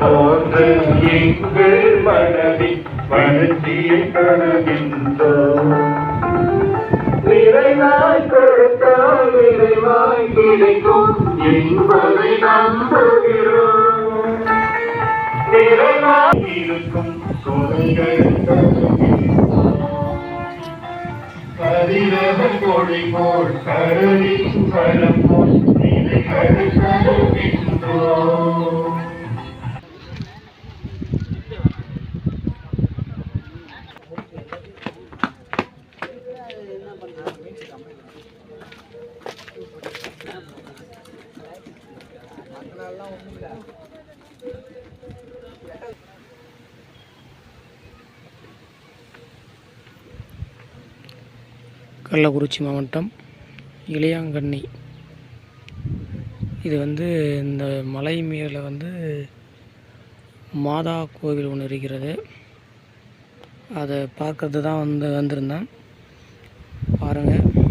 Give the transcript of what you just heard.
போன்று எங்கள் மனதில் வளர்ச்சியை தருகின்றோம் நிறைவாய் கொடுத்தால் நிறைவாய் கிடைக்கும் என்பதை நம்புகிறோம் நிறைவாய் இருக்கும் கதிரவன் மொழி போல் கடலின் பலம் போல் நிலைகள் தருகின்றோம் கள்ளக்குறிச்சி மாவட்டம் இளையாங்கண்ணி. இது வந்து இந்த மலை மேலே வந்து மாதா கோவில் ஒன்று இருக்கிறது. அதை பார்க்கறது தான் வந்து வந்திருந்தேன். பாருங்கள்